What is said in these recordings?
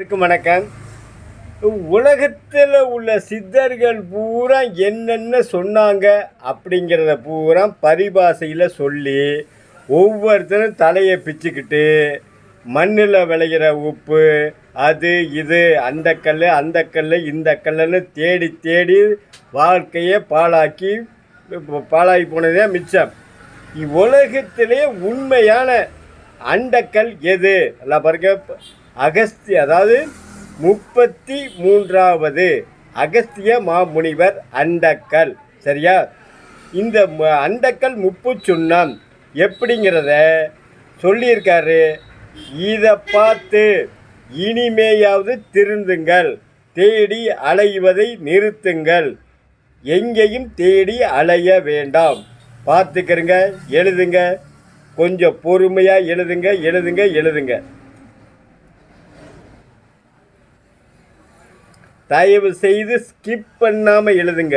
இருக்கும் வணக்கம். உலகத்தில் உள்ள சித்தர்கள் பூரா என்னென்ன சொன்னாங்க அப்படிங்கிறத பூரா பரிபாஷையில் சொல்லி ஒவ்வொருத்தரும் தலையை பிச்சுக்கிட்டு மண்ணில் விளைகிற உப்பு அது இது அந்த கல் அந்த கல் இந்த கல்லுன்னு தேடி தேடி வாழ்க்கையை பாழாக்கி பாழாகி போனதே மிச்சம். உலகத்திலே உண்மையான அண்டக்கல் எது? எல்லாம் பாருங்க. அகஸ்திய அதாவது முப்பத்தி மூன்றாவது அகஸ்திய மாமுனிவர் அண்டக்கல். சரியா? இந்த ம- அண்டக்கல் முப்பு சுண்ணம் எப்படிங்கிறத சொல்லியிருக்காரு. இதை பார்த்து இனிமேயாவது திருந்துங்கள் தேடி அலைவதை நிறுத்துங்கள். எங்கேயும் தேடி அலைய வேண்டாம். பார்த்துக்கிறங்க எழுதுங்க. கொஞ்சம் பொறுமையாக எழுதுங்க எழுதுங்க எழுதுங்க. தயவு செய்து ஸ்கிப் பண்ணாமல் எழுதுங்க.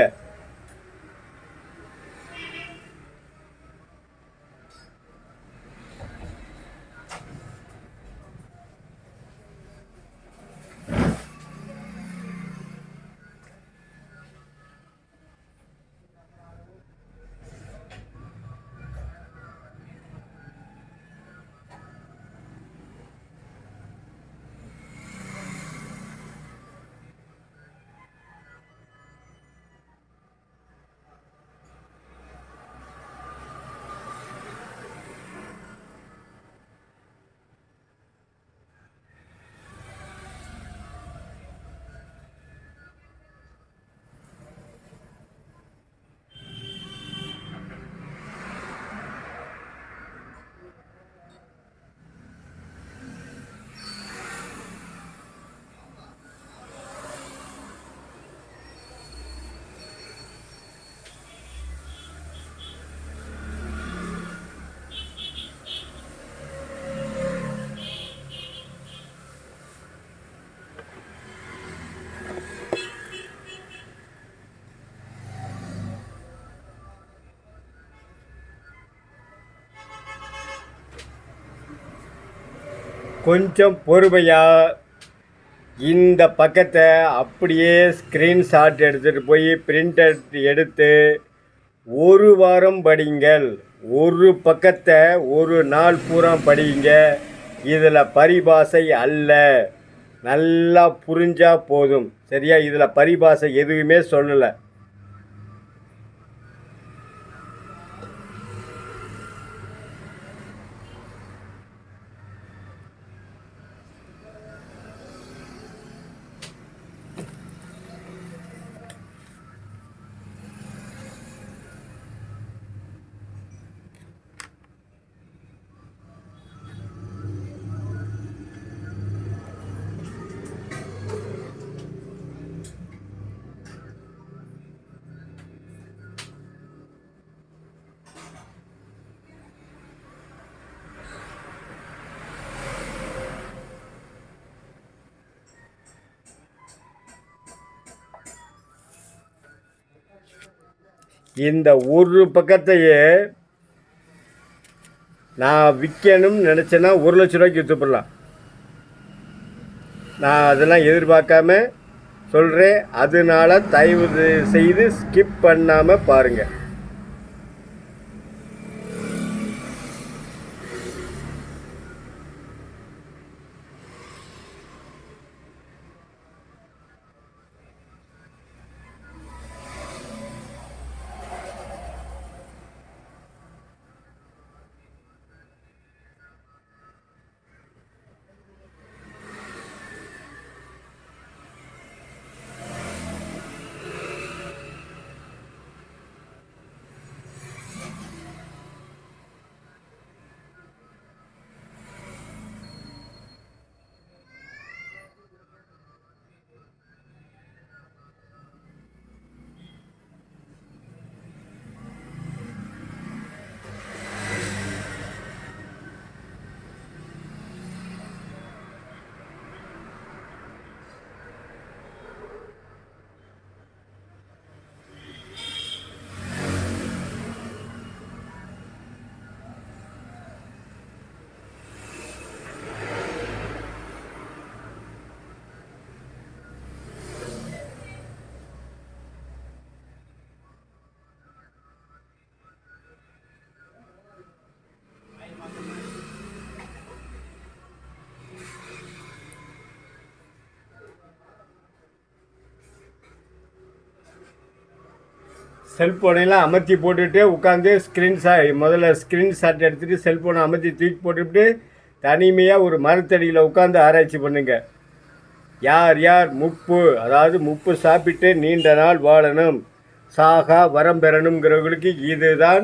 கொஞ்சம் பொறுமையாக இந்த பக்கத்தை அப்படியே ஸ்க்ரீன்ஷாட் எடுத்துகிட்டு போய் பிரிண்ட் எடுத்து ஒரு வாரம் படிங்கள். ஒரு பக்கத்தை ஒரு நாள் பூரா படிங்க. இதில் பரிபாஷை அல்ல. நல்லா புரிஞ்சால் போதும். சரியா? இதில் பரிபாஷை எதுவுமே சொல்லலை. இந்த ஒரு பக்கத்தையே நான் விற்கணும்னு நினச்சேன்னா ஒரு லட்ச ரூபாய்க்கு விற்றுப்படலாம் நான் அதெல்லாம் எதிர்பார்க்காம சொல்கிறேன் அதனால தயவு செய்து ஸ்கிப் பண்ணாமல் பாருங்கள் செல்ஃபோனையெல்லாம் அமர்த்தி போட்டுட்டு உட்காந்து ஸ்க்ரீன் ஷா முதல்ல ஸ்க்ரீன் ஷாட் எடுத்துகிட்டு செல்ஃபோனை அமர்த்தி தூக்கி போட்டுவிட்டு தனிமையாக ஒரு மரத்தடியில் உட்காந்து ஆராய்ச்சி பண்ணுங்க. யார் யார்? முப்பு. அதாவது முப்பு சாப்பிட்டு நீண்ட நாள் வாழணும். சாகா வரம் பெறணுங்கிறவங்களுக்கு இதுதான்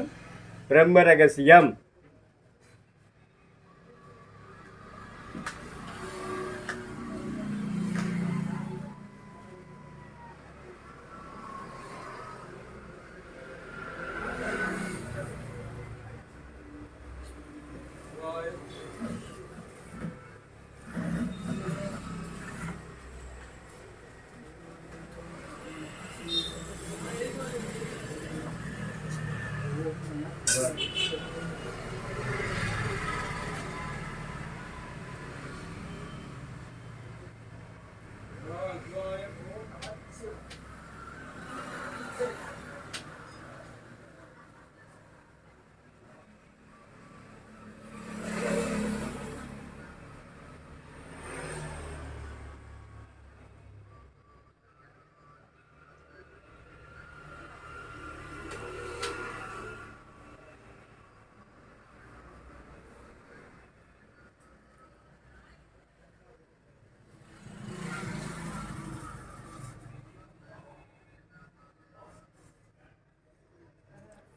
பிரம்ம ரகசியம்.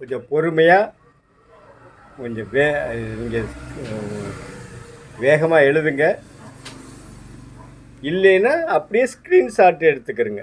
கொஞ்சம் பொறுமையாக கொஞ்சம் வே நீங்கள் வேகமாக எழுதுங்க. இல்லைன்னா அப்படியே ஸ்க்ரீன்ஷாட் எடுத்துக்கிறேங்க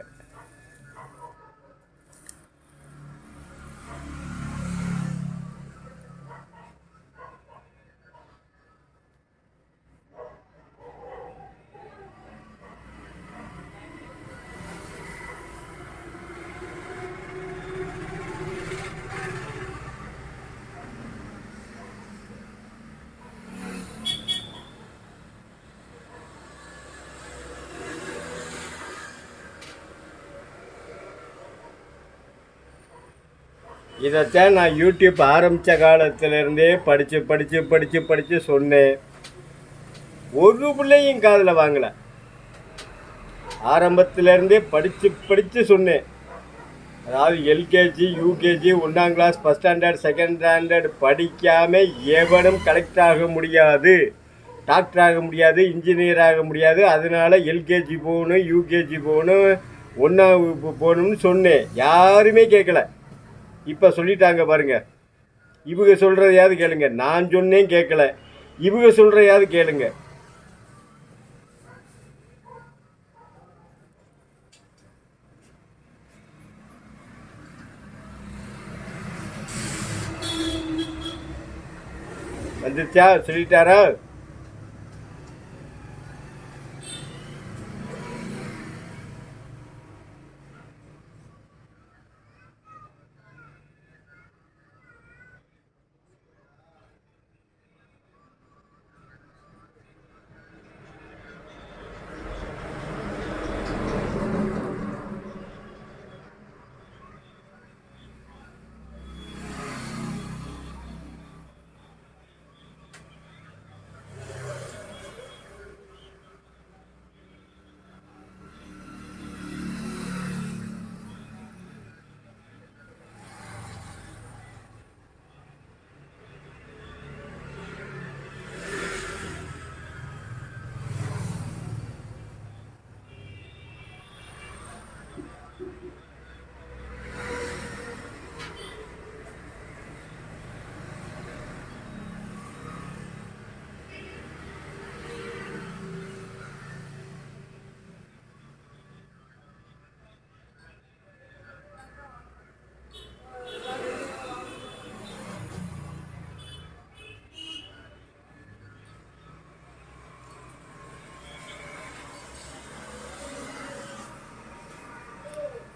இதைத்தான் நான் யூடியூப் ஆரம்பித்த காலத்திலேருந்தே படித்து படித்து படித்து படித்து சொன்னேன். ஒரு பிள்ளையும் காதில் வாங்கலை. ஆரம்பத்திலேருந்தே படித்து படித்து சொன்னேன். அதாவது எல்கேஜி யூகேஜி ஒன்றாம் class first standard second standard படிக்காமல் எவனும் கலெக்ட் ஆக முடியாது. டாக்டர் ஆக முடியாது இன்ஜினியர் ஆக முடியாது. அதனால எல்கேஜி போகணும் யூகேஜி போகணும் ஒன்றா போகணும்னு சொன்னேன். யாருமே கேட்கல இப்போ சொல்லிட்டாங்க பாருங்க. இவங்க சொல்கிறதையாவது கேளுங்க? நான் சொன்னேன் கேட்கல இவங்க சொல்கிறதையாவது கேளுங்க? வந்துச்சா சொல்லிட்டாரா?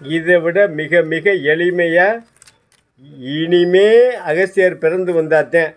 இதை விட மிக மிக எளிமையாக இனிமே அகஸ்தியர் பிறந்து வந்தாத்தேன்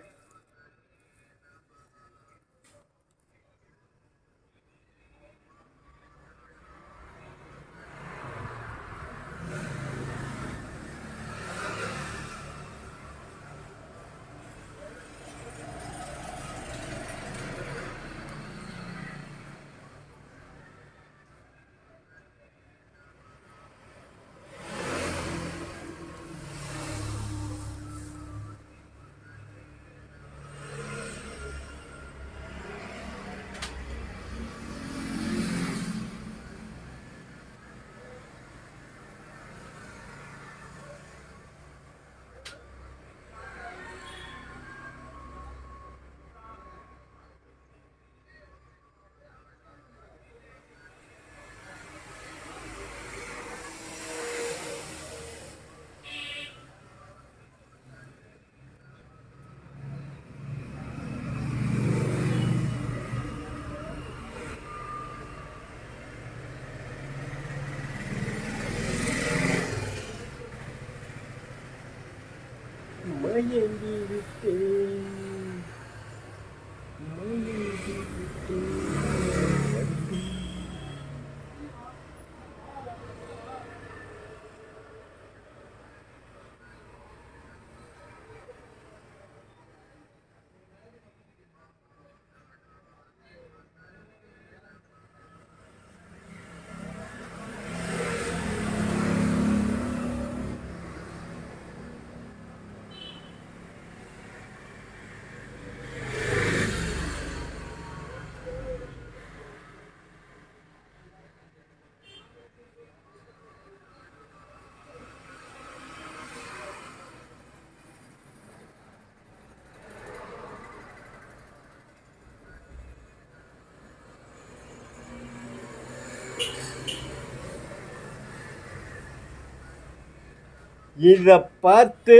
இதை பார்த்து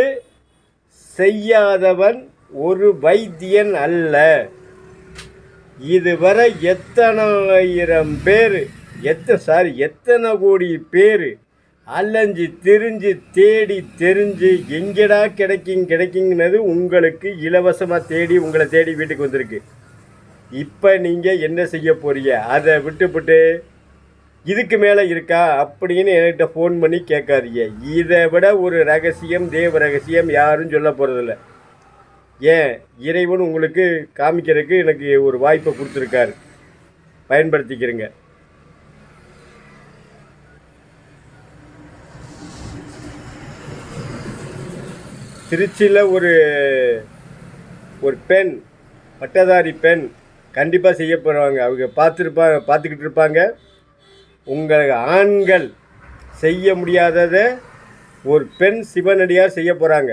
செய்யாதவன் ஒரு வைத்தியன் அல்ல. இதுவரை எத்தனாயிரம் பேர் எத்த சாரி எத்தனை கோடி பேர் அலைஞ்சு திரிஞ்சு தேடி தெரிஞ்சு எங்கடா கிடைக்கும் கிடைக்குங்கிறது உங்களுக்கு இலவசமாக தேடி உங்களை தேடி வீட்டுக்கு வந்திருக்கு. இப்போ நீங்கள் என்ன செய்ய போறீங்க? அதை விட்டுவிட்டு இதுக்கு மேலே இருக்கா அப்படின்னு என்கிட்ட ஃபோன் பண்ணி கேட்காதீங்க. இதை விட ஒரு ரகசியம் தேவ ரகசியம் யாரும் சொல்ல போகிறதில்ல ஏன்? இறைவன் உங்களுக்கு காமிக்கிறதுக்கு எனக்கு ஒரு வாய்ப்பை கொடுத்துருக்காரு. பயன்படுத்திக்கிறேங்க. திருச்சியில் ஒரு ஒரு பெண் பட்டதாரி பெண் கண்டிப்பாக செய்ய போகிறாங்க அவங்க பார்த்துருப்பாங்க பார்த்துக்கிட்டு இருப்பாங்க. உங்கள் ஆண்கள் செய்ய முடியாததை ஒரு பெண் சிவனடியார் செய்ய போகிறாங்க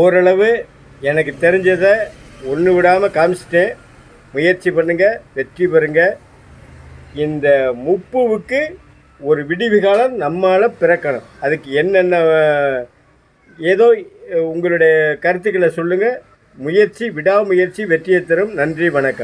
ஓரளவு எனக்கு தெரிஞ்சதை ஒன்று விடாமல் காமிச்சிட்டேன். முயற்சி பண்ணுங்கள் வெற்றி பெறுங்க. இந்த முப்புவுக்கு ஒரு விடிவு காலம் நம்மால் பிறக்கணும். அதுக்கு என்னென்ன ஏதோ உங்களுடைய கருத்துக்களை சொல்லுங்கள் முயற்சி விடாமுயற்சி வெற்றியை தரும். நன்றி வணக்கம்.